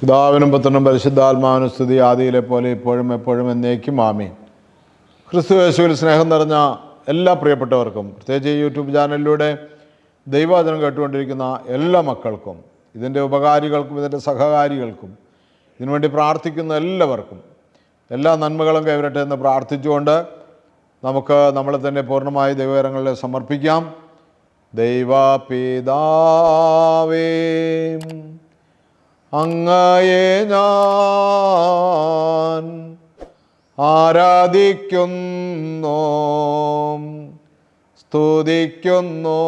പിതാവിനും പുത്രനും പരിശുദ്ധാത്മാവിനും സ്തുതി ആദിയിലെ പോലെ ഇപ്പോഴും എപ്പോഴും എന്നേക്കും ആമീൻ. ക്രിസ്തു യേശുവിൽ സ്നേഹം നിറഞ്ഞ എല്ലാ പ്രിയപ്പെട്ടവർക്കും പ്രത്യേകിച്ച് ഈ യൂട്യൂബ് ചാനലിലൂടെ ദൈവവചനം കേട്ടുകൊണ്ടിരിക്കുന്ന എല്ലാ മക്കൾക്കും ഇതിന്റെ ഉപകാരികൾക്കും ഇതിന്റെ സഹകാരികൾക്കും ഇതിനുവേണ്ടി പ്രാർത്ഥിക്കുന്ന എല്ലാവർക്കും എല്ലാ നന്മകളും കൈവരട്ടെ എന്ന് പ്രാർത്ഥിച്ചുകൊണ്ട് നമുക്ക് നമ്മളെ തന്നെ പൂർണമായി ദൈവകരങ്ങളിൽ സമർപ്പിക്കാം. ദൈവപിതാവേ. അങ്ങയെ ഞാൻ ആരാധിക്കുന്നു സ്തുതിക്കുന്നു.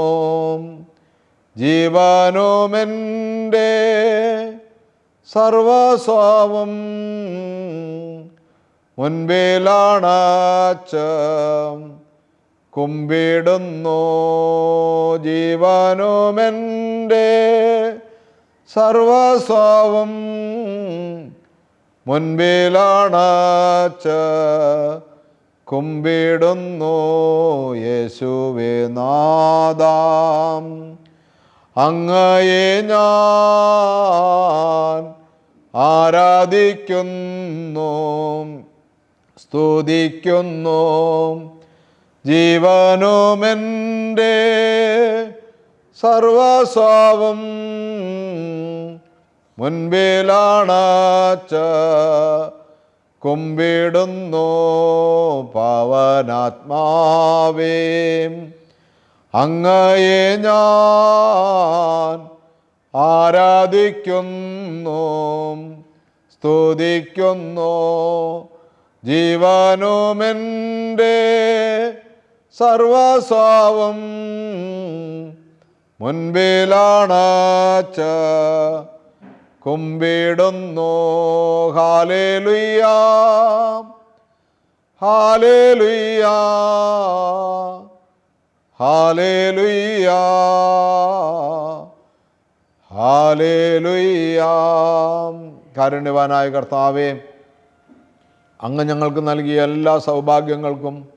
ജീവനുമെന്റെ സർവസ്വാവം മുൻപിലാണച്ച കുമ്പിടുന്നു. ജീവനുമെന്റെ സർവസ്വവും മുൻപിലാണച്ച കുമ്പിടുന്നു യേശുവേ നാദാം. അങ്ങയെ ഞാൻ ആരാധിക്കുന്നു സ്തുതിക്കുന്നു ജീവനുമെന്റെ സർവസ്വവും മുൻപിലാണച്ച കുമ്പിടുന്നു പവനാത്മാവേ. അങ്ങയെ ഞാൻ ആരാധിക്കുന്നു സ്തുതിക്കുന്നു ജീവനുമെന്റെ സർവസ്വാവം മുൻപിലാണച്ച കുമ്പിടുന്നു ഹാലേലുയ്യ. ഹാലേലുയ്യ. ഹാലേലുയ്യ. ഹാലേലുയ്യ. കാരുണ്യവാനായ കർത്താവേ അങ്ങ് ഞങ്ങൾക്ക് നൽകിയ എല്ലാ സൗഭാഗ്യങ്ങൾക്കും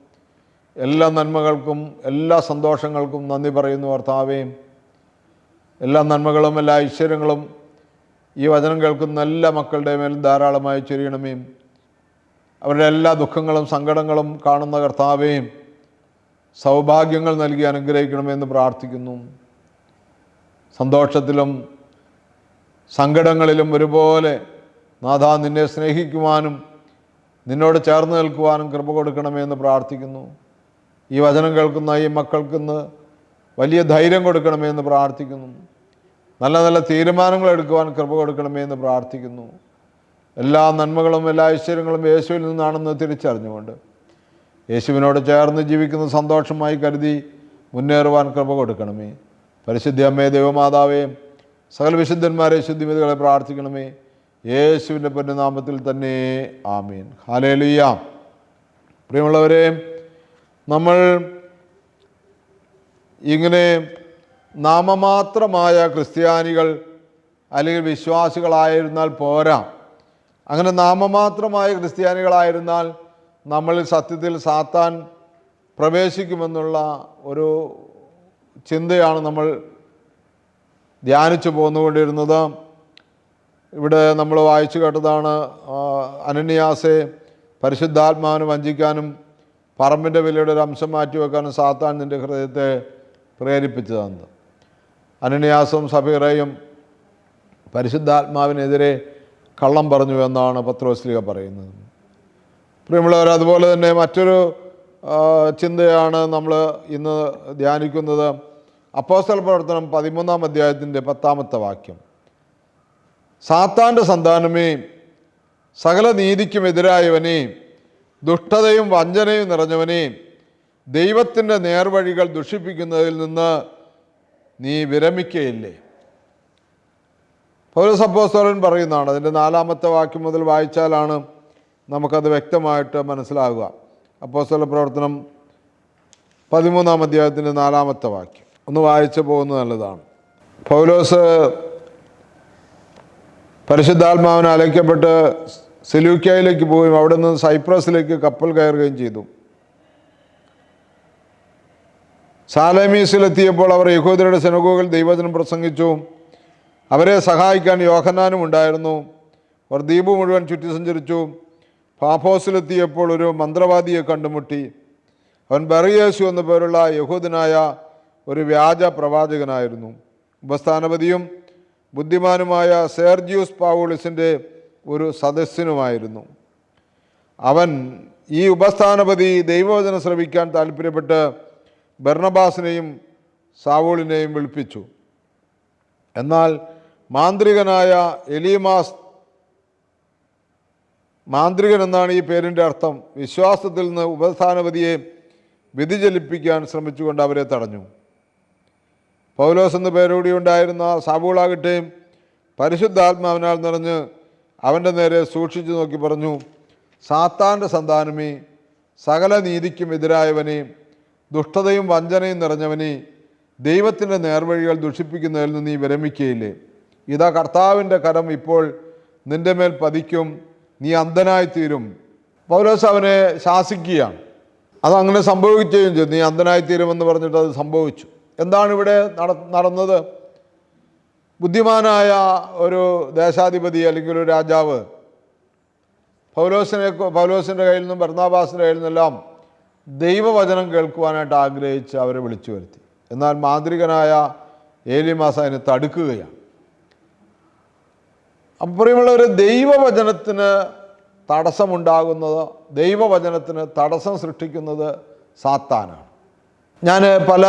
എല്ലാ നന്മകൾക്കും എല്ലാ സന്തോഷങ്ങൾക്കും നന്ദി പറയുന്നു കർത്താവേ. എല്ലാ നന്മകളും എല്ലാ ഐശ്വര്യങ്ങളും ഈ വചനം കേൾക്കുന്ന എല്ലാ മക്കളുടെ മേലും ധാരാളമായി ചൊരിയണമേയും. അവരുടെ എല്ലാ ദുഃഖങ്ങളും സങ്കടങ്ങളും കാണുന്ന കർത്താവേയും സൗഭാഗ്യങ്ങൾ നൽകി അനുഗ്രഹിക്കണമെന്ന് പ്രാർത്ഥിക്കുന്നു. സന്തോഷത്തിലും സങ്കടങ്ങളിലും ഒരുപോലെ നാഥ നിന്നെ സ്നേഹിക്കുവാനും നിന്നോട് ചേർന്ന് നിൽക്കുവാനും കൃപ കൊടുക്കണമെന്ന് പ്രാർത്ഥിക്കുന്നു. ഈ വചനം കേൾക്കുന്ന ഈ മക്കൾക്കിന്ന് വലിയ ധൈര്യം കൊടുക്കണമെന്ന് പ്രാർത്ഥിക്കുന്നു. നല്ല നല്ല തീരുമാനങ്ങൾ എടുക്കുവാൻ കൃപ കൊടുക്കണമേ എന്ന് പ്രാർത്ഥിക്കുന്നു. എല്ലാ നന്മകളും എല്ലാ ഐശ്വര്യങ്ങളും യേശുവിൽ നിന്നാണെന്ന് തിരിച്ചറിഞ്ഞുകൊണ്ട് യേശുവിനോട് ചേർന്ന് ജീവിക്കുന്ന സന്തോഷമായി കരുതി മുന്നേറുവാൻ കൃപ കൊടുക്കണമേ. പരിശുദ്ധി അമ്മേ ദൈവമാതാവേ സകല വിശുദ്ധന്മാരെ ശുദ്ധിമിതികളെ പ്രാർത്ഥിക്കണമേ. യേശുവിന്റെ പൊന്നുനാമത്തിൽ തന്നെ ആമീൻ. ഹാലേലുയ്യ പ്രിയമുള്ളവരെ നമ്മൾ ഇങ്ങനെ നാമമാത്രമായ ക്രിസ്ത്യാനികൾ അല്ലെങ്കിൽ വിശ്വാസികളായിരുന്നാൽ പോരാ. അങ്ങനെ നാമമാത്രമായ ക്രിസ്ത്യാനികളായിരുന്നാൽ നമ്മൾ സത്യത്തിൽ സാത്താൻ പ്രവേശിക്കുമെന്നുള്ള ഒരു ചിന്തയാണ് നമ്മൾ ധ്യാനിച്ചു പോന്നുകൊണ്ടിരുന്നത്. ഇവിടെ നമ്മൾ വായിച്ചു കേട്ടതാണ് അനന്യാസെ പരിശുദ്ധാത്മാവിനെ വഞ്ചിക്കാനും പറമ്പിന്റെ വിലയുടെ ഒരു അംശം മാറ്റിവെക്കാനും സാത്താൻ നിന്റെ ഹൃദയത്തെ പ്രേരിപ്പിച്ചതാണ്. അനന്യാസും സഫീറയും പരിശുദ്ധാത്മാവിനെതിരെ കള്ളം പറഞ്ഞു എന്നാണ് പത്രോസ്ലിക പറയുന്നത്. പ്രിയമുള്ളവർ അതുപോലെ തന്നെ മറ്റൊരു ചിന്തയാണ് നമ്മൾ ഇന്ന് ധ്യാനിക്കുന്നത്. അപ്പോസ്തല പ്രവർത്തനം പതിമൂന്നാം അധ്യായത്തിന്റെ പത്താമത്തെ വാക്യം. സാത്താന്റെ സന്താനമേ സകല നീതിക്കും എതിരായവനെ ദുഷ്ടതയും വഞ്ചനയും നിറഞ്ഞവനെ ദൈവത്തിന്റെ നേർവഴികൾ ദുഷിപ്പിക്കുന്നതിൽ നിന്ന് നീ വിരമിക്കയില്ലേ? പൗരസപ്പോസ്തോലൻ പറയുന്നതാണ് അതിന്റെ നാലാമത്തെ വാക്യം മുതൽ വായിച്ചാലാണ് നമുക്കത് വ്യക്തമായിട്ട് മനസ്സിലാകുക. അപ്പോസ്തോല പ്രവർത്തനം പതിമൂന്നാം അധ്യായത്തിന്റെ നാലാമത്തെ വാക്യം. ഒന്ന് വായിച്ചു പോകുന്നത് നല്ലതാണ്. പൗലോസ് പരിശുദ്ധാത്മാവിനെ അലയ്ക്കപ്പെട്ട് സിലൂക്കയിലേക്ക് പോവുകയും അവിടെ നിന്ന് സൈപ്രസിലേക്ക് കപ്പൽ കയറുകയും ചെയ്തു. സാലമീസിലെത്തിയപ്പോൾ അവർ യഹൂദരുടെ സെനഗോകൾ ദൈവചനം പ്രസംഗിച്ചു. അവരെ സഹായിക്കാൻ യോഹന്നാനും ഉണ്ടായിരുന്നു. അവർ ദ്വീപ് മുഴുവൻ ചുറ്റി സഞ്ചരിച്ചു. പാഫോസിലെത്തിയപ്പോൾ ഒരു മന്ത്രവാദിയെ കണ്ടുമുട്ടി. അവൻ ബറിയേശു എന്ന പേരുള്ള യഹൂദനായ ഒരു വ്യാജ പ്രവാചകനായിരുന്നു. ഉപസ്ഥാനപതിയും ബുദ്ധിമാനുമായ സെർജിയൂസ് പാവോളിസിന്റെ ഒരു സദസ്സിനുമായിരുന്നു അവൻ ഈ ഉപസ്ഥാനപതി ദൈവവചനം ശ്രവിക്കാൻ താല്പര്യപ്പെട്ട് ബർണബാസിനെയും സാവൂളിനെയും വിളിപ്പിച്ചു. എന്നാൽ മാന്ത്രികനായ എലീമാസ് മാന്ത്രികൻ എന്നാണ് ഈ പേരിന്റെ അർത്ഥം വിശ്വാസത്തിൽ നിന്ന് ഉപസ്ഥാനപതിയെ വ്യതിചലിപ്പിക്കാൻ ശ്രമിച്ചുകൊണ്ട് അവരെ തടഞ്ഞു. പൗലോസ് എന്ന പേരോടി ഉണ്ടായിരുന്ന സാബൂളാകട്ടെ പരിശുദ്ധാത്മാവിനാൽ നിറഞ്ഞ് അവന്റെ നേരെ സൂക്ഷിച്ചു നോക്കി പറഞ്ഞു സാത്താന്റെ സന്താനമേ സകല നീതിക്കും എതിരായവനെ ദുഷ്ടതയും വഞ്ചനയും നിറഞ്ഞവനെ ദൈവത്തിന്റെ നേർവഴികൾ ദുഷിപ്പിക്കുന്നതിൽ നിന്ന് നീ വിരമിക്കുകയില്ലേ ഇതാ കർത്താവിന്റെ കരം ഇപ്പോൾ നിന്റെ മേൽ പതിക്കും. നീ അന്ധനായിത്തീരും. പൗലോസ് അവനെ ശാസിക്കുകയാണ്. അതങ്ങനെ സംഭവിക്കുകയും ചെയ്തു. നീ അന്ധനായിത്തീരുമെന്ന് പറഞ്ഞിട്ട് അത് സംഭവിച്ചു. എന്താണ് ഇവിടെ നട നടന്നത്? ബുദ്ധിമാനായ ഒരു ദേശാധിപതി അല്ലെങ്കിൽ ഒരു രാജാവ് പൗലോസിനെ പൗലോസിന്റെ കയ്യിൽ നിന്നും ഭരണാഭാസിന്റെ കയ്യിൽ നിന്നെല്ലാം ദൈവവചനം കേൾക്കുവാനായിട്ട് ആഗ്രഹിച്ച് അവരെ വിളിച്ചു വരുത്തി. എന്നാൽ മാന്ത്രികനായ ഏലിമാസ അതിനെ തടുക്കുകയാണ്. അപ്പുറമുള്ള ഒരു ദൈവവചനത്തിന് തടസ്സമുണ്ടാകുന്നത് ദൈവവചനത്തിന് തടസ്സം സൃഷ്ടിക്കുന്നത് സാത്താനാണ്. ഞാൻ പല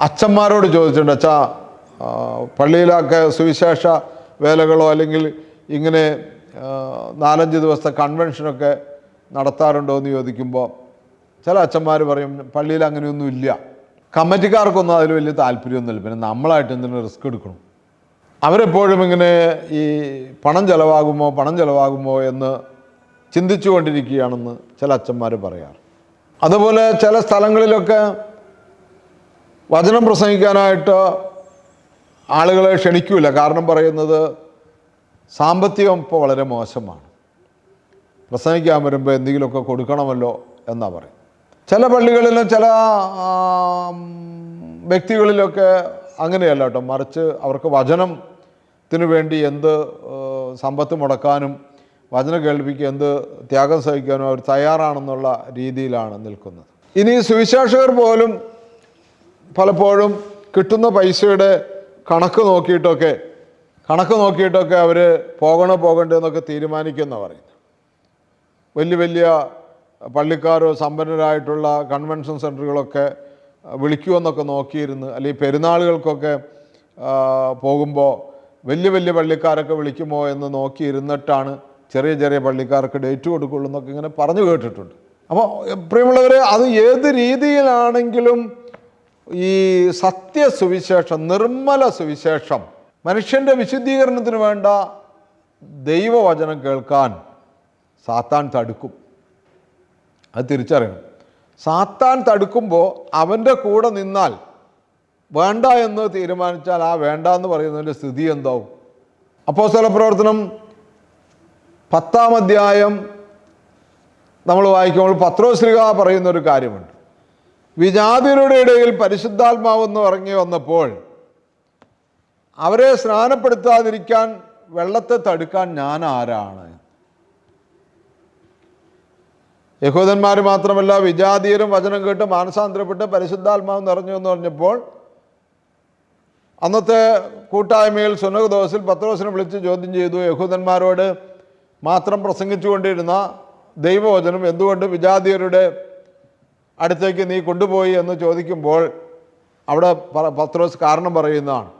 അച്ഛന്മാരോട് ചോദിച്ചിട്ടുണ്ട് അച്ഛാ പള്ളിയിലൊക്കെ സുവിശേഷ വേലകളോ അല്ലെങ്കിൽ ഇങ്ങനെ നാലഞ്ച് ദിവസത്തെ കൺവെൻഷനൊക്കെ നടത്താറുണ്ടോ എന്ന് ചോദിക്കുമ്പോൾ ചില അച്ഛന്മാർ പറയും പള്ളിയിൽ അങ്ങനെയൊന്നും ഇല്ല. കമ്മിറ്റിക്കാർക്കൊന്നും അതിൽ വലിയ താല്പര്യമൊന്നുമില്ല പിന്നെ നമ്മളായിട്ട് എന്തിനും റിസ്ക് എടുക്കണം. അവരെപ്പോഴും ഇങ്ങനെ ഈ പണം ചിലവാകുമോ പണം ചിലവാകുമോ എന്ന് ചിന്തിച്ചു കൊണ്ടിരിക്കുകയാണെന്ന് ചില അച്ഛന്മാർ പറയാറ്. അതുപോലെ ചില സ്ഥലങ്ങളിലൊക്കെ വചനം പ്രസംഗിക്കാനായിട്ട് ആളുകളെ ക്ഷണിക്കൂല. കാരണം പറയുന്നത് സാമ്പത്തികം ഇപ്പോൾ വളരെ മോശമാണ്. പ്രസംഗിക്കാൻ വരുമ്പോൾ എന്തെങ്കിലുമൊക്കെ കൊടുക്കണമല്ലോ എന്നാ പറയും. ചില പള്ളികളിലും ചില വ്യക്തികളിലൊക്കെ അങ്ങനെയല്ല കേട്ടോ. മറിച്ച് അവർക്ക് വചനത്തിന് വേണ്ടി എന്ത് സമ്പത്ത് മുടക്കാനും വചനം കേൾപ്പിക്കുക എന്ത് ത്യാഗം സഹിക്കാനും അവർ തയ്യാറാണെന്നുള്ള രീതിയിലാണ് നിൽക്കുന്നത്. ഇനി സുവിശേഷകർ പോലും പലപ്പോഴും കിട്ടുന്ന പൈസയുടെ കണക്ക് നോക്കിയിട്ടൊക്കെ കണക്ക് നോക്കിയിട്ടൊക്കെ അവർ പോകണോ പോകണ്ടെന്നൊക്കെ തീരുമാനിക്കുന്ന പറയുന്നത് വലിയ വലിയ പള്ളിക്കാരോ സമ്പന്നരായിട്ടുള്ള കൺവെൻഷൻ സെന്ററുകളൊക്കെ വിളിക്കുമെന്നൊക്കെ നോക്കിയിരുന്നു അല്ലെങ്കിൽ പെരുന്നാളുകൾക്കൊക്കെ പോകുമ്പോൾ വലിയ വലിയ പള്ളിക്കാരൊക്കെ വിളിക്കുമോ എന്ന് നോക്കിയിരുന്നിട്ടാണ് ചെറിയ ചെറിയ പള്ളിക്കാർക്ക് ഡേറ്റ് കൊടുക്കുള്ളൂ എന്നൊക്കെ ഇങ്ങനെ പറഞ്ഞു കേട്ടിട്ടുണ്ട്. അപ്പോൾ പ്രിയമുള്ളവരെ അത് ഏത് രീതിയിലാണെങ്കിലും ഈ സത്യ സുവിശേഷം നിർമ്മല സുവിശേഷം മനുഷ്യന്റെ വിശുദ്ധീകരണത്തിന് വേണ്ട ദൈവവചനം കേൾക്കാൻ സാത്താൻ തടുക്കും. അത് തിരിച്ചറിയണം. സാത്താൻ തടുക്കുമ്പോൾ അവന്റെ കൂടെ നിന്നാൽ വേണ്ട എന്ന് തീരുമാനിച്ചാൽ ആ വേണ്ട എന്ന് പറയുന്നതിന്റെ സ്ഥിതി എന്താവും? അപ്പോൾ സ്ഥല പ്രവർത്തനം പത്താം അധ്യായം നമ്മൾ വായിക്കുമ്പോൾ പത്രോശ്രീക പറയുന്നൊരു കാര്യമുണ്ട്. വിജാതിരുടെ ഇടയിൽ പരിശുദ്ധാത്മാവെന്ന് ഇറങ്ങി വന്നപ്പോൾ അവരെ സ്നാനപ്പെടുത്താതിരിക്കാൻ വെള്ളത്തെ തടുക്കാൻ ഞാൻ ആരാണ്? യഹൂദന്മാർ മാത്രമല്ല വിജാതീയരും വചനം കേട്ട് മാനസാന്തരപ്പെട്ട് പരിശുദ്ധാത്മാവ് നിറഞ്ഞു എന്ന് പറഞ്ഞപ്പോൾ അന്നത്തെ കൂട്ടായ്മയിൽ സുനക ദിവസിൽ പത്രോസിനെ വിളിച്ച് ചോദ്യം ചെയ്തു. യഹൂദന്മാരോട് മാത്രം പ്രസംഗിച്ചുകൊണ്ടിരുന്ന ദൈവവചനം എന്തുകൊണ്ട് വിജാതീയരുടെ അടുത്തേക്ക് നീ കൊണ്ടുപോയി എന്ന് ചോദിക്കുമ്പോൾ അവിടെ പത്രോസ് കാരണം പറയുന്നതാണ്.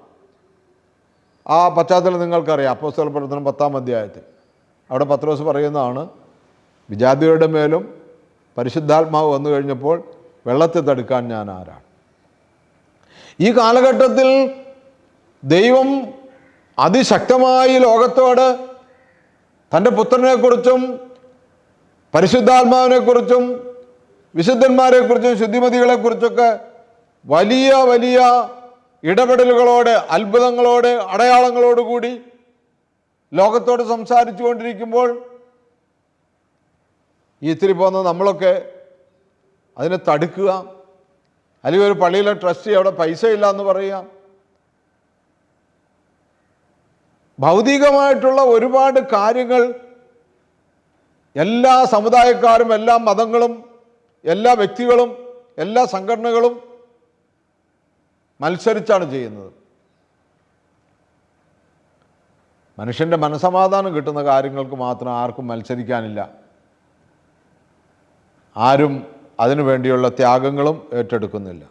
ആ പശ്ചാത്തലം നിങ്ങൾക്കറിയാം. അപ്പോസ്തല പ്രവർത്തനം പത്താം അധ്യായത്തിൽ. അവിടെ പത്രോസ് പറയുന്നതാണ് വിജാതിയുടെ മേലും പരിശുദ്ധാത്മാവ് വന്നു കഴിഞ്ഞപ്പോൾ വെള്ളത്തെ തടുക്കാൻ ഞാൻ ആരാണ്? ഈ കാലഘട്ടത്തിൽ ദൈവം അതിശക്തമായി ലോകത്തോട് തന്റെ പുത്രനെക്കുറിച്ചും പരിശുദ്ധാത്മാവിനെക്കുറിച്ചും വിശുദ്ധന്മാരെക്കുറിച്ചും ശുദ്ധിമതികളെക്കുറിച്ചൊക്കെ വലിയ വലിയ ഇടപെടലുകളോടെ അത്ഭുതങ്ങളോടെ അടയാളങ്ങളോടുകൂടി ലോകത്തോട് സംസാരിച്ചു കൊണ്ടിരിക്കുമ്പോൾ ഈ ഇത്തിരി പോകുന്ന നമ്മളൊക്കെ അതിനെ തടുക്കുക അല്ലെങ്കിൽ ഒരു പള്ളിയിലെ ട്രസ്റ്റ് അവിടെ പൈസ ഇല്ല എന്ന് പറയുക. ഭൗതികമായിട്ടുള്ള ഒരുപാട് കാര്യങ്ങൾ എല്ലാ സമുദായക്കാരും എല്ലാ മതങ്ങളും എല്ലാ വ്യക്തികളും എല്ലാ സംഘടനകളും മത്സരിച്ചാണ് ചെയ്യുന്നത്. മനുഷ്യന്റെ മനസമാധാനം കിട്ടുന്ന കാര്യങ്ങൾക്ക് മാത്രം ആർക്കും മത്സരിക്കാനില്ല. ആരും അതിനു വേണ്ടിയുള്ള ത്യാഗങ്ങളും ഏറ്റെടുക്കുന്നില്ല.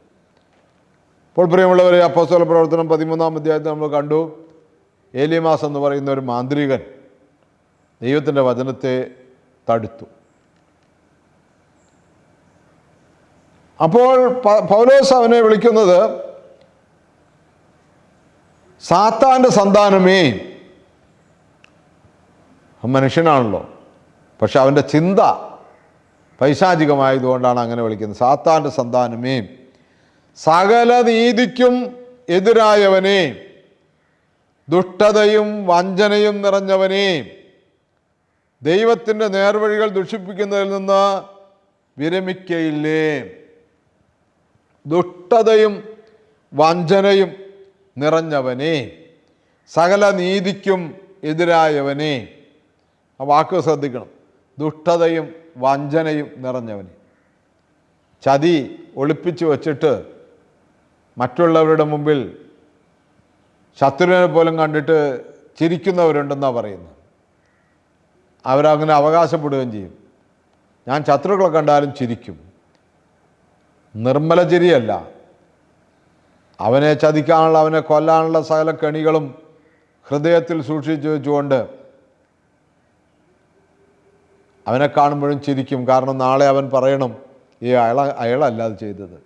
ഇപ്പോൾ പ്രിയമുള്ളവരെ അപ്പോസ്തല പ്രവർത്തനം പതിമൂന്നാം അധ്യായത്തിൽ നമ്മൾ കണ്ടു. ഏലിയമാസ് എന്ന് പറയുന്ന ഒരു മാന്ത്രികൻ ദൈവത്തിന്റെ വചനത്തെ തടുത്തു. അപ്പോൾ പൗലോസ് അവനെ വിളിക്കുന്നത് സാത്താന്റെ സന്താനമേ മനുഷ്യനാണല്ലോ പക്ഷെ അവന്റെ ചിന്ത പൈശാചികമായതുകൊണ്ടാണ് അങ്ങനെ വിളിക്കുന്നത്. സാത്താന്റെ സന്താനമേ സകല നീതിക്കും എതിരായവനെ ദുഷ്ടതയും വഞ്ചനയും നിറഞ്ഞവനെ ദൈവത്തിന്റെ നേർവഴികൾ ദുഷിപ്പിക്കുന്നതിൽ നിന്ന് വിരമിക്കയില്ലേ? ദുഷ്ടതയും വഞ്ചനയും നിറഞ്ഞവനെ സകല നീതിക്കും എതിരായവനെ. ആ വാക്ക് ശ്രദ്ധിക്കണം. ദുഷ്ടതയും വഞ്ചനയും നിറഞ്ഞവന്. ചതി ഒളിപ്പിച്ചു വച്ചിട്ട് മറ്റുള്ളവരുടെ മുമ്പിൽ ശത്രുവിനെ പോലും കണ്ടിട്ട് ചിരിക്കുന്നവരുണ്ടെന്നാണ് പറയുന്നത്. അവരങ്ങനെ അവകാശപ്പെടുകയും ചെയ്യും. ഞാൻ ശത്രുക്കളെ കണ്ടാലും ചിരിക്കും. നിർമ്മല ചിരിയല്ല. അവനെ ചതിക്കാനുള്ള അവനെ കൊല്ലാനുള്ള സകല കെണികളും ഹൃദയത്തിൽ സൂക്ഷിച്ചു വെച്ചുകൊണ്ട് അവനെ കാണുമ്പോഴും ചിരിക്കും. കാരണം നാളെ അവൻ പറയണം ഈ അയാള അയാളല്ല അത് ചെയ്തത്.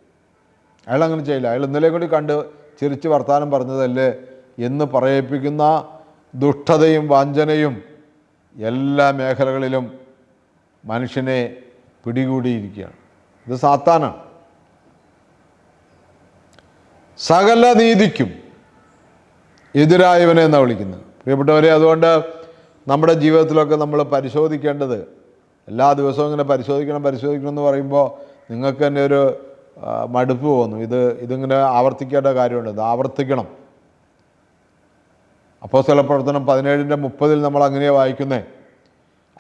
അയാൾ അങ്ങനെ ചെയ്യില്ല. അയാൾ ഇന്നലെ കൂടി കണ്ട് ചിരിച്ച് വർത്താനം പറഞ്ഞതല്ലേ? എന്ന് പറയിപ്പിക്കുന്ന ദുഷ്ടതയും വാഞ്ചനയും എല്ലാ മേഖലകളിലും മനുഷ്യനെ പിടികൂടിയിരിക്കുകയാണ്. ഇത് സാത്താനാണ്. സകല നീതിക്കും എതിരായവനെ എന്നാണ് വിളിക്കുന്നത്. പ്രിയപ്പെട്ടവരെ അതുകൊണ്ട് നമ്മുടെ ജീവിതത്തിലൊക്കെ നമ്മൾ പരിശോധിക്കേണ്ടത് എല്ലാ ദിവസവും ഇങ്ങനെ പരിശോധിക്കണം പരിശോധിക്കണം എന്ന് പറയുമ്പോൾ നിങ്ങൾക്ക് തന്നെ ഒരു മടുപ്പ് തോന്നും. ഇത് ഇതിങ്ങനെ ആവർത്തിക്കേണ്ട കാര്യമുണ്ട്. ഇത് ആവർത്തിക്കണം. അപ്പോൾ സ്ഥലപ്രവർത്തനം പ്രവർത്തനം പതിനേഴിന്റെ മുപ്പതിൽ നമ്മൾ അങ്ങനെയാണ് വായിക്കുന്നത്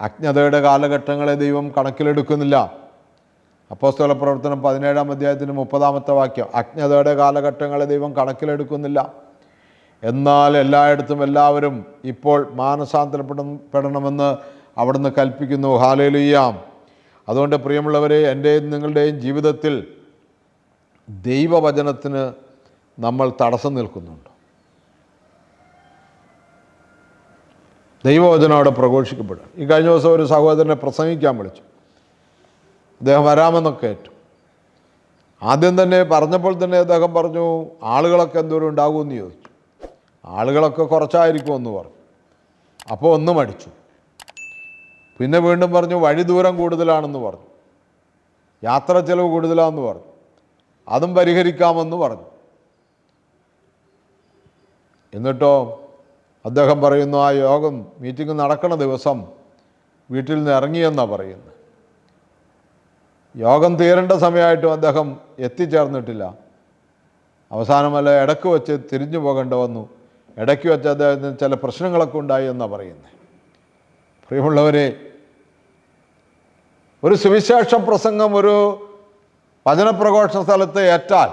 അജ്ഞതയുടെ കാലഘട്ടങ്ങളെ ദൈവം കണക്കിലെടുക്കുന്നില്ല. അപ്പോൾ പ്രവർത്തനം പതിനേഴാം അധ്യായത്തിന്റെ മുപ്പതാമത്തെ വാക്യം. അജ്ഞതയുടെ കാലഘട്ടങ്ങളെ ദൈവം കണക്കിലെടുക്കുന്നില്ല. എന്നാൽ എല്ലായിടത്തും എല്ലാവരും ഇപ്പോൾ മാനസാന്തരപ്പെട പെടണമെന്ന് അവിടുന്ന് കൽപ്പിക്കുന്നു. ഹാലേലുയ്യാം അതുകൊണ്ട് പ്രിയമുള്ളവരെ എന്റെയും നിങ്ങളുടെയും ജീവിതത്തിൽ ദൈവവചനത്തിന് നമ്മൾ തടസ്സം നിൽക്കുന്നുണ്ട്. ദൈവവചനം അവിടെ പ്രഘോഷിക്കപ്പെടുക ഈ കഴിഞ്ഞ ദിവസം ഒരു സഹോദരനെ പ്രസംഗിക്കാൻ വിളിച്ചു. അദ്ദേഹം വരാമെന്നൊക്കെ ഏറ്റു. ആദ്യം തന്നെ പറഞ്ഞപ്പോൾ തന്നെ അദ്ദേഹം പറഞ്ഞു ആളുകളൊക്കെ എന്തോരം ഉണ്ടാകുമെന്ന് ചോദിച്ചു. ആളുകളൊക്കെ കുറച്ചായിരിക്കുമെന്ന് പറഞ്ഞു. അപ്പോൾ ഒന്നും മടിച്ചു. പിന്നെ വീണ്ടും പറഞ്ഞു വഴി ദൂരം കൂടുതലാണെന്ന് പറഞ്ഞു. യാത്ര ചെലവ് കൂടുതലാണെന്ന് പറഞ്ഞു. അതും പരിഹരിക്കാമെന്ന് പറഞ്ഞു. എന്നിട്ടോ അദ്ദേഹം പറയുന്നു ആ യോഗം മീറ്റിംഗ് നടക്കണ ദിവസം വീട്ടിൽ നിന്ന് ഇറങ്ങിയെന്നാണ് പറയുന്നത്. യോഗം തീരേണ്ട സമയമായിട്ടും അദ്ദേഹം എത്തിച്ചേർന്നിട്ടില്ല. അവസാനമല്ല ഇടയ്ക്ക് വെച്ച് തിരിഞ്ഞു പോകേണ്ട വന്നു. ഇടയ്ക്ക് വെച്ച് അദ്ദേഹത്തിന് ചില പ്രശ്നങ്ങളൊക്കെ ഉണ്ടായി എന്നാണ് പറയുന്നത്. പ്രിയമുള്ളവരെ ഒരു സുവിശേഷ പ്രസംഗം ഒരു വചനപ്രഘോഷണ സ്ഥലത്ത് ഏറ്റാൽ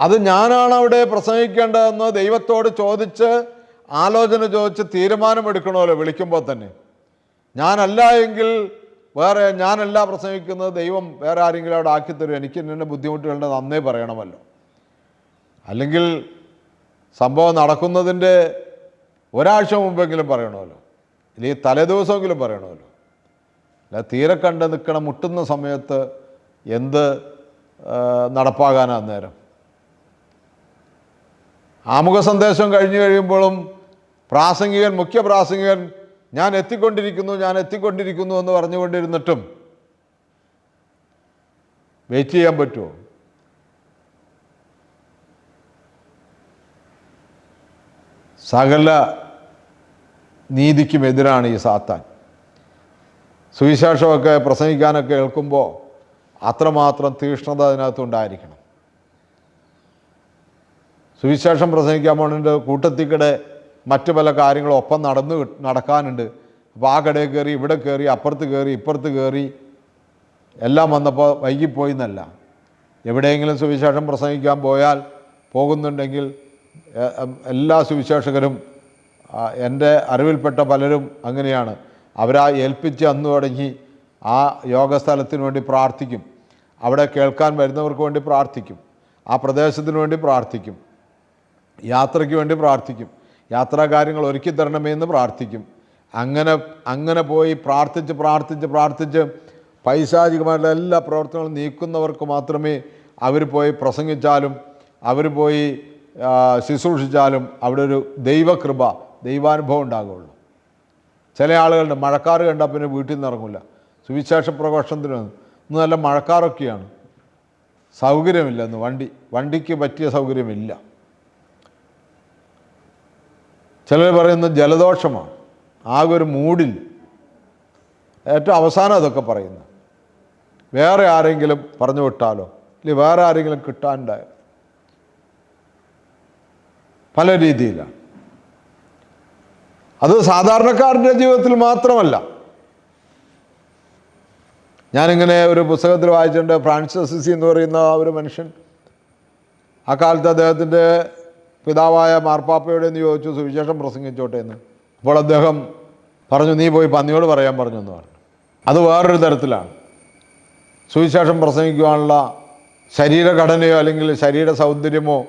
അത് ഞാനാണ് അവിടെ പ്രസംഗിക്കേണ്ടതെന്ന് ദൈവത്തോട് ചോദിച്ച് ആലോചന ചോദിച്ച് തീരുമാനമെടുക്കണമല്ലോ വിളിക്കുമ്പോൾ തന്നെ. ഞാനല്ല എങ്കിൽ വേറെ ഞാനല്ല പ്രസംഗിക്കുന്നത് ദൈവം വേറെ ആരെങ്കിലും അവിടെ ആക്കിത്തരും. എനിക്ക് എന്നെ ബുദ്ധിമുട്ടുകളുടെ നന്നേ പറയണമല്ലോ. അല്ലെങ്കിൽ സംഭവം നടക്കുന്നതിന്റെ ഒരാഴ്ച മുമ്പെങ്കിലും പറയണമല്ലോ. അല്ലെങ്കിൽ തലേദിവസമെങ്കിലും പറയണമല്ലോ. അല്ല തീരെ കണ്ട് നിൽക്കണം മുട്ടുന്ന സമയത്ത് എന്ത് നടപ്പാകാനാ നേരം ആമുഖ സന്ദേശം കഴിഞ്ഞു കഴിയുമ്പോഴും പ്രാസംഗികൻ മുഖ്യ പ്രാസംഗികൻ ഞാൻ എത്തിക്കൊണ്ടിരിക്കുന്നു ഞാൻ എത്തിക്കൊണ്ടിരിക്കുന്നു എന്ന് പറഞ്ഞുകൊണ്ടിരുന്നിട്ടും വെയിറ്റ് ചെയ്യാൻ പറ്റുമോ സകല നീതിക്കും എതിരാണ് ഈ സാത്താൻ. സുവിശേഷമൊക്കെ പ്രസംഗിക്കാനൊക്കെ കേൾക്കുമ്പോൾ അത്രമാത്രം തീഷ്ണത അതിനകത്തുണ്ടായിരിക്കണം. സുവിശേഷം പ്രസംഗിക്കാൻ പോണതിന്റെ കൂട്ടത്തിക്കിടെ മറ്റു പല കാര്യങ്ങളും ഒപ്പം നടന്നു നടക്കാനുണ്ട്. അപ്പോൾ ആ കടയിൽ കയറി ഇവിടെ കയറി അപ്പുറത്ത് കയറി ഇപ്പുറത്ത് കയറി എല്ലാം വന്നപ്പോൾ വൈകിപ്പോയി എന്നല്ല എവിടെയെങ്കിലും സുവിശേഷം പ്രസംഗിക്കാൻ പോയാൽ പോകുന്നുണ്ടെങ്കിൽ എല്ലാ സുവിശേഷകരും എന്റെ അറിവിൽപ്പെട്ട പലരും അങ്ങനെയാണ്. അവരാ ഏൽപ്പിച്ച് അന്ന് തുടങ്ങി ആ യോഗസ്ഥലത്തിന് വേണ്ടി പ്രാർത്ഥിക്കും. അവിടെ കേൾക്കാൻ വരുന്നവർക്ക് വേണ്ടി പ്രാർത്ഥിക്കും. ആ പ്രദേശത്തിന് വേണ്ടി പ്രാർത്ഥിക്കും. യാത്രയ്ക്ക് വേണ്ടി പ്രാർത്ഥിക്കും. യാത്രാ കാര്യങ്ങൾ ഒരുക്കി തരണമേ എന്ന് പ്രാർത്ഥിക്കും. അങ്ങനെ അങ്ങനെ പോയി പ്രാർത്ഥിച്ച് പ്രാർത്ഥിച്ച് പ്രാർത്ഥിച്ച് പൈശാചികമായിട്ടുള്ള എല്ലാ പ്രവർത്തനങ്ങളും നീക്കുന്നവർക്ക് മാത്രമേ അവർ പോയി പ്രസംഗിച്ചാലും അവർ പോയി ശുശ്രൂഷിച്ചാലും അവിടെ ഒരു ദൈവകൃപ ദൈവാനുഭവം ഉണ്ടാകുള്ളൂ. ചില ആളുകളുണ്ട് മഴക്കാർ കണ്ടാൽ പിന്നെ വീട്ടിൽ നിന്ന് ഇറങ്ങില്ല സുവിശേഷ പ്രഘോഷണത്തിന് വന്നു. ഇന്ന് നല്ല മഴക്കാറൊക്കെയാണ്. സൗകര്യമില്ല ഇന്ന് വണ്ടി വണ്ടിക്ക് പറ്റിയ സൗകര്യമില്ല. ചിലർ പറയുന്നത് ജലദോഷമാണ്. ആകെ ഒരു മൂഡിൽ ഏറ്റവും അവസാനം അതൊക്കെ പറയുന്നത്. വേറെ ആരെങ്കിലും പറഞ്ഞു വിട്ടാലോ? ഇല്ലെങ്കിൽ വേറെ ആരെങ്കിലും കിട്ടാനുണ്ടായോ പല രീതിയിലാണ്. അത് സാധാരണക്കാരന്റെ ജീവിതത്തിൽ മാത്രമല്ല. ഞാനിങ്ങനെ ഒരു പുസ്തകത്തിൽ വായിച്ചിട്ടുണ്ട് ഫ്രാൻസിസ് അസിസി എന്ന് പറയുന്ന ഒരു മനുഷ്യൻ. ആ കാലത്ത് അദ്ദേഹത്തിന്റെ പിതാവായ മാർപ്പാപ്പയോട് എന്ന് ചോദിച്ചു സുവിശേഷം പ്രസംഗിച്ചോട്ടെ എന്ന്. അപ്പോൾ അദ്ദേഹം പറഞ്ഞു നീ പോയി പന്നിയോട് പറയാൻ പറഞ്ഞു എന്ന് പറഞ്ഞു. അത് വേറൊരു തരത്തിലാണ്. സുവിശേഷം പ്രസംഗിക്കുവാനുള്ള ശരീരഘടനയോ അല്ലെങ്കിൽ ശരീര സൗന്ദര്യമോ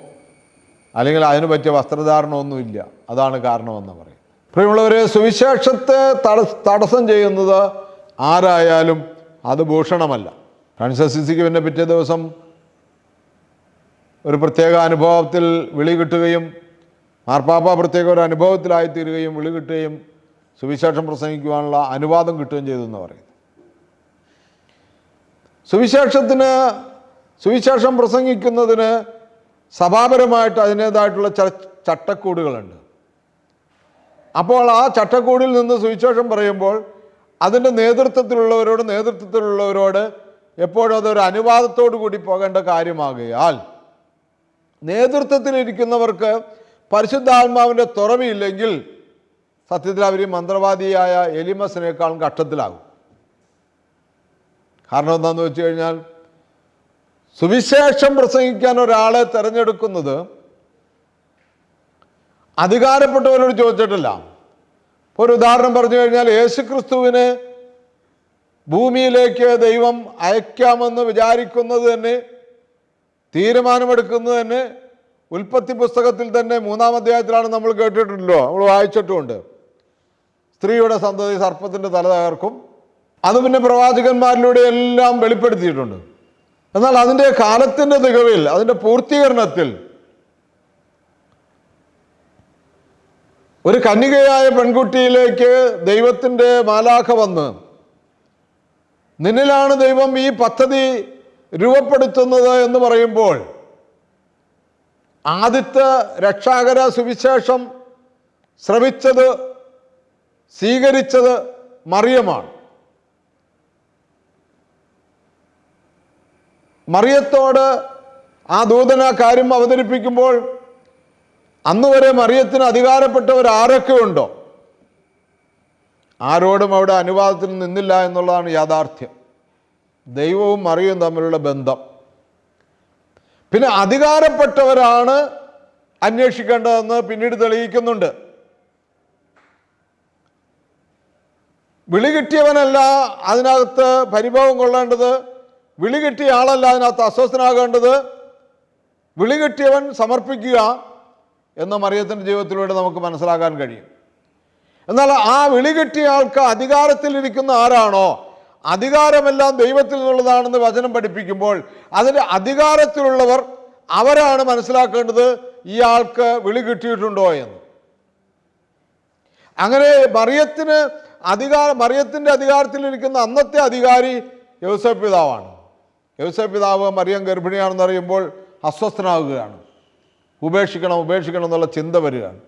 അല്ലെങ്കിൽ അതിന് പറ്റിയ വസ്ത്രധാരണമൊന്നുമില്ല അതാണ് കാരണമെന്ന് പറയും പ്രിയമുള്ളവരെ സുവിശേഷത്തെ തട തടസ്സം ചെയ്യുന്നത് ആരായാലും അത് ഭൂഷണമല്ല. ഫ്രാൻസിസിക്ക് സിസിക്ക് പിന്നെ പിറ്റേ ദിവസം ഒരു പ്രത്യേക അനുഭവത്തിൽ വിളി കിട്ടുകയും മാർപ്പാപ്പ പ്രത്യേക ഒരു അനുഭവത്തിലായിത്തീരുകയും വിളി കിട്ടുകയും സുവിശേഷം പ്രസംഗിക്കുവാനുള്ള അനുവാദം കിട്ടുകയും ചെയ്തു എന്ന് പറയുന്നു. സുവിശേഷത്തിന് സുവിശേഷം പ്രസംഗിക്കുന്നതിന് സഭാപരമായിട്ട് അതിന്റേതായിട്ടുള്ള ചട്ടക്കൂടുകളുണ്ട്. അപ്പോൾ ആ ചട്ടക്കൂടിൽ നിന്ന് സുവിശേഷം പറയുമ്പോൾ അതിന്റെ നേതൃത്വത്തിലുള്ളവരോട് നേതൃത്വത്തിലുള്ളവരോട് എപ്പോഴും അതൊരു അനുവാദത്തോടു കൂടി പോകേണ്ട കാര്യമാകയാൽ നേതൃത്വത്തിലിരിക്കുന്നവർക്ക് പരിശുദ്ധാത്മാവിന്റെ തുറവിയില്ലെങ്കിൽ സത്യത്തിൽ അവർ മന്ത്രവാദിയായ എലിമസിനേക്കാളും കഷ്ടത്തിലാകും. കാരണം എന്താണെന്ന് വെച്ച് കഴിഞ്ഞാൽ സുവിശേഷം പ്രസംഗിക്കാൻ ഒരാളെ തിരഞ്ഞെടുക്കുന്നത് അധികാരപ്പെട്ടവരോട് ചോദിച്ചിട്ടില്ല. ഒരു ഉദാഹരണം പറഞ്ഞു കഴിഞ്ഞാൽ യേശുക്രിസ്തുവിനെ ഭൂമിയിലേക്ക് ദൈവം അയക്കാമെന്ന് വിചാരിക്കുന്നത് തന്നെ തീരുമാനമെടുക്കുന്നത് തന്നെ ഉൽപ്പത്തി പുസ്തകത്തിൽ തന്നെ മൂന്നാം അധ്യായത്തിലാണ് നമ്മൾ കേട്ടിട്ടുണ്ടല്ലോ നമ്മൾ വായിച്ചിട്ടുമുണ്ട് സ്ത്രീയുടെ സന്തതി സർപ്പത്തിന്റെ തല തകർക്കും. അത് പിന്നെ പ്രവാചകന്മാരിലൂടെ എല്ലാം വെളിപ്പെടുത്തിയിട്ടുണ്ട്. എന്നാൽ അതിന്റെ കാലത്തിന്റെ തികവിൽ അതിന്റെ പൂർത്തീകരണത്തിൽ ഒരു കന്യകയായ പെൺകുട്ടിയിലേക്ക് ദൈവത്തിന്റെ മാലാഖ വന്ന് നിന്നിലാണ് ദൈവം ഈ പദ്ധതി രൂപപ്പെടുത്തുന്നത് എന്ന് പറയുമ്പോൾ ആദ്യത്തെ രക്ഷാകര സുവിശേഷം ശ്രവിച്ചത് സ്വീകരിച്ചത് മറിയമാണ്. മറിയത്തോട് ആ ദൂതന കാര്യം അവതരിപ്പിക്കുമ്പോൾ അന്ന് വരെ മറിയത്തിന് അധികാരപ്പെട്ടവർ ആരൊക്കെ ഉണ്ടോ? ആരോടും അവിടെ അനുവാദത്തിൽ നിന്നില്ല എന്നുള്ളതാണ് യാഥാർത്ഥ്യം. ദൈവവും മറിയും തമ്മിലുള്ള ബന്ധം. പിന്നെ അധികാരപ്പെട്ടവരാണ് അന്വേഷിക്കേണ്ടതെന്ന് പിന്നീട് തെളിയിക്കുന്നുണ്ട്. വിളി കിട്ടിയവനല്ല അതിനകത്ത് പരിഭവം കൊള്ളേണ്ടത് വിളി കിട്ടിയ ആളല്ല അതിനകത്ത് അസ്വസ്ഥനാകേണ്ടത്. വിളി കിട്ടിയവൻ സമർപ്പിക്കുക എന്ന് മറിയത്തിന്റെ ജീവിതത്തിലൂടെ നമുക്ക് മനസ്സിലാക്കാൻ കഴിയും. എന്നാൽ ആ വിളി കിട്ടിയ ആൾക്ക് അധികാരത്തിലിരിക്കുന്ന ആരാണോ? അധികാരമെല്ലാം ദൈവത്തിൽ നിന്നുള്ളതാണെന്ന് വചനം പഠിപ്പിക്കുമ്പോൾ അതിന്റെ അധികാരത്തിലുള്ളവർ അവരാണ് മനസ്സിലാക്കേണ്ടത് ഇയാൾക്ക് വിളി കിട്ടിയിട്ടുണ്ടോ എന്ന്. അങ്ങനെ മറിയത്തിന് അധികാര മറിയത്തിന്റെ അധികാരത്തിലിരിക്കുന്ന അന്നത്തെ അധികാരി യൗസഫ് പിതാവാണ്. യൗസഫ് പിതാവ് മറിയം ഗർഭിണിയാണെന്ന് അറിയുമ്പോൾ അസ്വസ്ഥനാകുകയാണ് ഉപേക്ഷിക്കണം ഉപേക്ഷിക്കണം എന്നുള്ള ചിന്ത വരികയാണ്.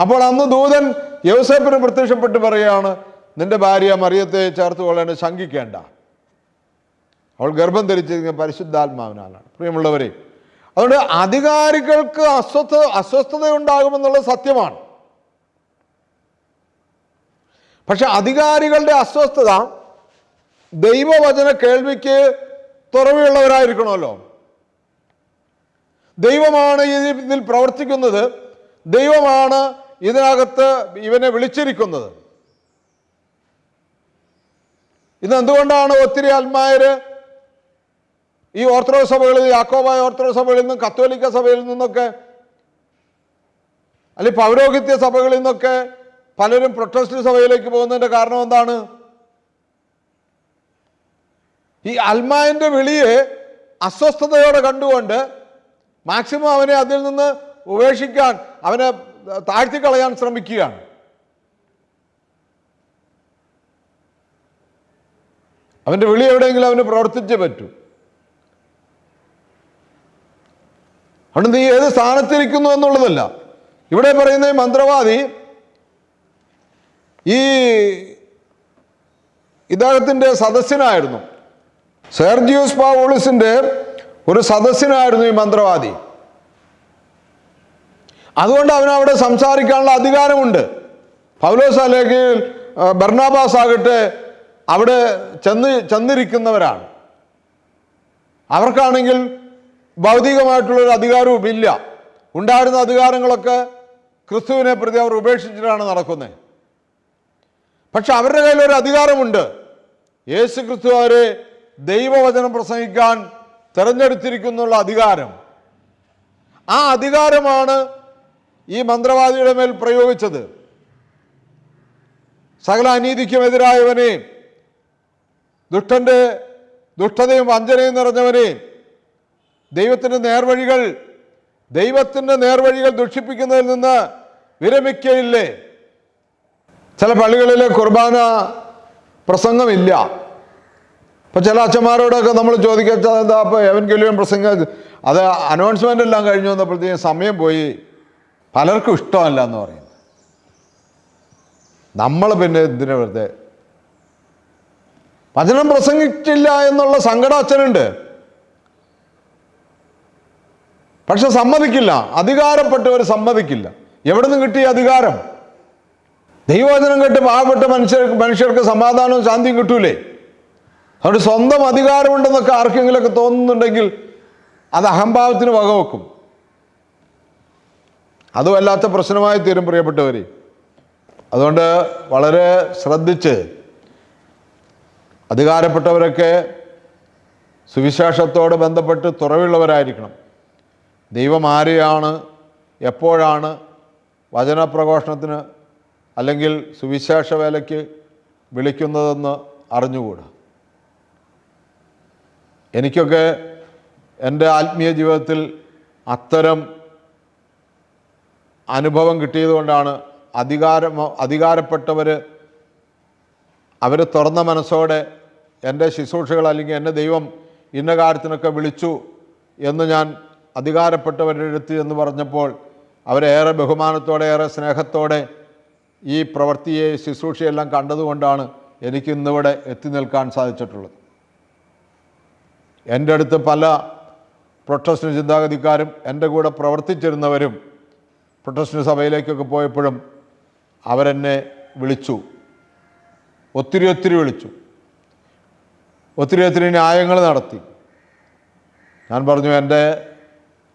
അപ്പോൾ അന്ന് ദൂതൻ യൗസേപ്പിന് പ്രത്യക്ഷപ്പെട്ട് പറയുകയാണ് നിന്റെ ഭാര്യ മറിയത്തെ ചേർത്ത് കൊള്ളേണ്ട ശങ്കിക്കേണ്ട. അവൾ ഗർഭം ധരിച്ചിരിക്കുന്ന പരിശുദ്ധാത്മാവിനാലാണ്. പ്രിയമുള്ളവരെ അതുകൊണ്ട് അധികാരികൾക്ക് അസ്വസ്ഥ അസ്വസ്ഥത ഉണ്ടാകുമെന്നുള്ളത് സത്യമാണ്. പക്ഷെ അധികാരികളുടെ അസ്വസ്ഥത ദൈവവചന കേൾവിക്ക് തുറവിയുള്ളവരായിരിക്കണമല്ലോ. ദൈവമാണ് ഇതിൽ പ്രവർത്തിക്കുന്നത്. ദൈവമാണ് ഇതിനകത്ത് ഇവനെ വിളിച്ചിരിക്കുന്നത്. ഇന്ന് എന്തുകൊണ്ടാണ് ഒത്തിരി ആത്മാര് ഈ ഓർത്തഡോക്സ് സഭകളിൽ യാക്കോബായ ഓർത്തഡോക്സ് സഭകളിൽ നിന്നും കത്തോലിക്ക സഭയിൽ നിന്നൊക്കെ അല്ലെങ്കിൽ പൗരോഹിത്യ സഭകളിൽ നിന്നൊക്കെ പലരും പ്രൊട്ടസ്റ്റ് സഭയിലേക്ക് പോകുന്നതിന്റെ കാരണം എന്താണ്? ഈ അൽമായന്റെ വിളിയെ അസ്വസ്ഥതയോടെ കണ്ടുകൊണ്ട് മാക്സിമം അവനെ അതിൽ നിന്ന് ഉപേക്ഷിക്കാൻ അവനെ താഴ്ത്തിക്കളയാൻ ശ്രമിക്കുകയാണ്. അവന്റെ വിളി എവിടെയെങ്കിലും അവന് പ്രവർത്തിച്ചേ പറ്റൂ. അതുകൊണ്ട് നീ ഏത് സ്ഥാനത്തിരിക്കുന്നു എന്നുള്ളതല്ല. ഇവിടെ പറയുന്ന മന്ത്രവാദി ഈ ഇദ്ദേഹത്തിന്റെ സദസ്യനായിരുന്നു സെർജിയോസ് പാവോളിസിന്റെ ഒരു സദസ്യനായിരുന്നു ഈ മന്ത്രവാദി. അതുകൊണ്ട് അവന് അവിടെ സംസാരിക്കാനുള്ള അധികാരമുണ്ട്. പൗലോസ് അല്ലെങ്കിൽ ബർണാബാസ് ആകട്ടെ അവിടെ ചെന്ന് ചെന്നിരിക്കുന്നവരാണ്. അവർക്കാണെങ്കിൽ ഭൗതികമായിട്ടുള്ളൊരു അധികാരവും ഇല്ല. ഉണ്ടായിരുന്ന അധികാരങ്ങളൊക്കെ ക്രിസ്തുവിനെ പ്രതി അവർ ഉപേക്ഷിച്ചിട്ടാണ് നടക്കുന്നത് പക്ഷെ അവരുടെ കയ്യിൽ ഒരു അധികാരമുണ്ട്. യേശു ക്രിസ്തു അവരെ ദൈവവചനം പ്രസംഗിക്കാൻ തിരഞ്ഞെടുത്തിരിക്കുന്നുള്ള അധികാരം. ആ അധികാരമാണ് ഈ മന്ത്രവാദിയുടെ മേൽ പ്രയോഗിച്ചത്. സകല അനീതിക്കുമെതിരായവനെ ദുഷ്ടന്റെ ദുഷ്ടതയും വഞ്ചനയും നിറഞ്ഞവനെ ദൈവത്തിന്റെ നേർവഴികൾ ദൈവത്തിന്റെ നേർവഴികൾ ദുഷിപ്പിക്കുന്നതിൽ നിന്ന് വിരമിക്കയില്ലേ? ചില പള്ളികളിലെ കുർബാന പ്രസംഗമില്ല. ഇപ്പൊ ചില അച്ഛന്മാരോടൊക്കെ നമ്മൾ ചോദിക്കാൻ എന്താ അപ്പോൾ എവൻ കെല്ലുവൻ പ്രസംഗം? അത് അനൗൺസ്മെന്റ് എല്ലാം കഴിഞ്ഞു വന്നപ്പോഴത്തേക്കും സമയം പോയി. പലർക്കും ഇഷ്ടമല്ല എന്ന് പറയും നമ്മൾ പിന്നെ എന്തിനാ വെറുതെ? വചനം പ്രസംഗിച്ചില്ല എന്നുള്ള സങ്കടം അച്ഛനുണ്ട്. പക്ഷെ സമ്മതിക്കില്ല. അധികാരപ്പെട്ടവർ സമ്മതിക്കില്ല. എവിടെ നിന്ന് കിട്ടിയ അധികാരം? ദൈവവചനം കേട്ട് പാവപ്പെട്ട മനുഷ്യർക്ക് മനുഷ്യർക്ക് സമാധാനവും ശാന്തിയും കിട്ടൂലേ? അതുകൊണ്ട് സ്വന്തം അധികാരമുണ്ടെന്നൊക്കെ ആർക്കെങ്കിലുമൊക്കെ തോന്നുന്നുണ്ടെങ്കിൽ അത് അഹംഭാവത്തിന് വകവെക്കും. അത് വല്ലാത്ത പ്രശ്നമായി തീരും പ്രിയപ്പെട്ടവർ അതുകൊണ്ട് വളരെ ശ്രദ്ധിച്ച് അധികാരപ്പെട്ടവരൊക്കെ സുവിശേഷത്തോട് ബന്ധപ്പെട്ട് തുറവുള്ളവരായിരിക്കണം. ദൈവം ആരെയാണ് എപ്പോഴാണ് വചനപ്രഘോഷണത്തിന് അല്ലെങ്കിൽ സുവിശേഷ വേലയ്ക്ക് വിളിക്കുന്നതെന്ന് അറിഞ്ഞുകൂടാ. എനിക്കൊക്കെ എന്റെ ആത്മീയ ജീവിതത്തിൽ അത്തരം അനുഭവം കിട്ടിയതുകൊണ്ടാണ് അധികാര അധികാരപ്പെട്ടവർ അവർ തുറന്ന മനസ്സോടെ എന്റെ ശുശ്രൂഷകൾ അല്ലെങ്കിൽ എന്റെ ദൈവം ഇന്ന കാര്യത്തിനൊക്കെ വിളിച്ചു എന്ന് ഞാൻ അധികാരപ്പെട്ടവരുടെ അടുത്ത് എന്ന് പറഞ്ഞപ്പോൾ അവരേറെ ബഹുമാനത്തോടെ ഏറെ സ്നേഹത്തോടെ ഈ പ്രവൃത്തിയെ ശുശ്രൂഷയെല്ലാം കണ്ടതുകൊണ്ടാണ് എനിക്കിന്നിവിടെ എത്തി നിൽക്കാൻ സാധിച്ചിട്ടുള്ളത്. എന്റെ അടുത്ത് പല പ്രൊട്ടസ്റ്റന്റ് ചിന്താഗതിക്കാരും എന്റെ കൂടെ പ്രവർത്തിച്ചിരുന്നവരും പ്രൊട്ടസ്റ്റന്റ് സഭയിലേക്കൊക്കെ പോയപ്പോഴും അവരെന്നെ വിളിച്ചു. ഒത്തിരി ഒത്തിരി വിളിച്ചു. ഒത്തിരി ഒത്തിരി ന്യായങ്ങൾ നടത്തി. ഞാൻ പറഞ്ഞു എന്റെ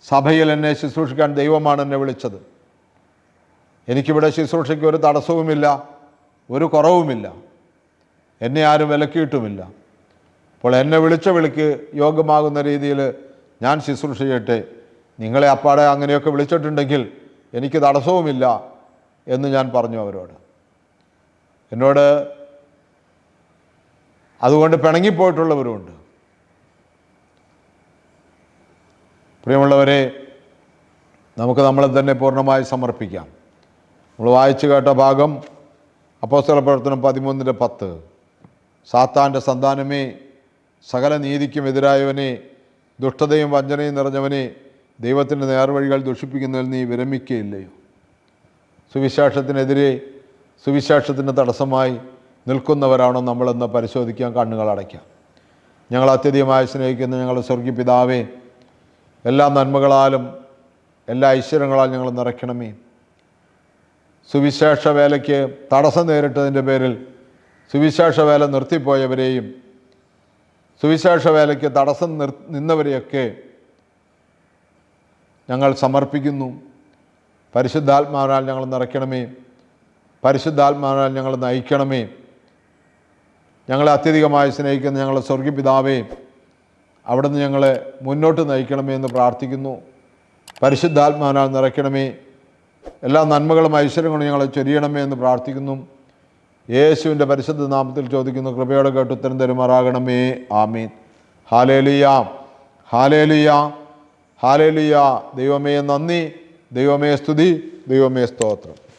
സഭയിൽ എന്നെ ശുശ്രൂഷിക്കാൻ ദൈവമാണ് എന്നെ വിളിച്ചത്. എനിക്കിവിടെ ശുശ്രൂഷയ്ക്ക് ഒരു തടസ്സവുമില്ല ഒരു കുറവുമില്ല. എന്നെ ആരും വിലക്കിയിട്ടുമില്ല. അപ്പോൾ എന്നെ വിളിച്ച വിളിക്ക് യോഗ്യമാകുന്ന രീതിയിൽ ഞാൻ ശുശ്രൂഷ ചെയ്യട്ടെ. നിങ്ങളെ അപ്പാടെ അങ്ങനെയൊക്കെ വിളിച്ചിട്ടുണ്ടെങ്കിൽ എനിക്ക് തടസ്സവുമില്ല എന്ന് ഞാൻ പറഞ്ഞു അവരോട്. എന്നോട് അതുകൊണ്ട് പിണങ്ങിപ്പോയിട്ടുള്ളവരുമുണ്ട്. പ്രിയമുള്ളവരെ നമുക്ക് നമ്മളെ തന്നെ പൂർണമായി സമർപ്പിക്കാം. നമ്മൾ വായിച്ചു കേട്ട ഭാഗം അപ്പോസ്തല പ്രവർത്തനം പതിമൂന്നിന്റെ പത്ത്. സാത്താന്റെ സന്താനമേ സകല നീതിക്കും എതിരായവനെ ദുഷ്ടതയും വഞ്ചനയും നിറഞ്ഞവനെ ദൈവത്തിന്റെ നേർവഴികൾ ദുഷിപ്പിക്കുന്നതിൽ നീ വിരമിക്കുകയില്ലയോ സുവിശേഷത്തിനെതിരെ സുവിശേഷത്തിന് തടസ്സമായി നിൽക്കുന്നവരാണോ നമ്മളെന്ന് പരിശോധിക്കാൻ കണ്ണുകൾ അടയ്ക്കാം. ഞങ്ങൾ അത്യധികമായി സ്നേഹിക്കുന്ന ഞങ്ങളുടെ സ്വർഗീയ പിതാവേ എല്ലാ നന്മകളാലും എല്ലാ ഐശ്വര്യങ്ങളാലും ഞങ്ങൾ നിറയ്ക്കണമേ. സുവിശേഷ വേലയ്ക്ക് തടസ്സം നേരിട്ടതിന്റെ പേരിൽ സുവിശേഷ വേല നിർത്തിപ്പോയവരെയും സുവിശേഷ വേലയ്ക്ക് തടസ്സം നിർ നിന്നവരെയൊക്കെ ഞങ്ങൾ സമർപ്പിക്കുന്നു. പരിശുദ്ധാത്മാവിനാൽ ഞങ്ങൾ നിറയ്ക്കണമേ. പരിശുദ്ധാത്മാവിനാൽ ഞങ്ങൾ നയിക്കണമേ. ഞങ്ങളെ അത്യധികമായി സ്നേഹിക്കുന്ന ഞങ്ങളുടെ സ്വർഗീപിതാവേ അവിടുന്ന് ഞങ്ങളെ മുന്നോട്ട് നയിക്കണമേ എന്ന് പ്രാർത്ഥിക്കുന്നു. പരിശുദ്ധാത്മാവിനാൽ നിറയ്ക്കണമേ. എല്ലാ നന്മകളും ഐശ്വര്യങ്ങളും ഞങ്ങളെ ചൊരിയണമേ എന്ന് പ്രാർത്ഥിക്കുന്നു. യേശുവിന്റെ പരിശുദ്ധ നാമത്തിൽ ചോദിക്കുന്നു കൃപയോടെ കേട്ട് ഉത്തരം തരുമാറാകണമേ. ആമീൻ. ഹാലേലിയ. ഹാലേലിയ. ഹാലേലിയ. ദൈവമേ നന്ദി. ദൈവമേ സ്തുതി. ദൈവമേ സ്തോത്രം.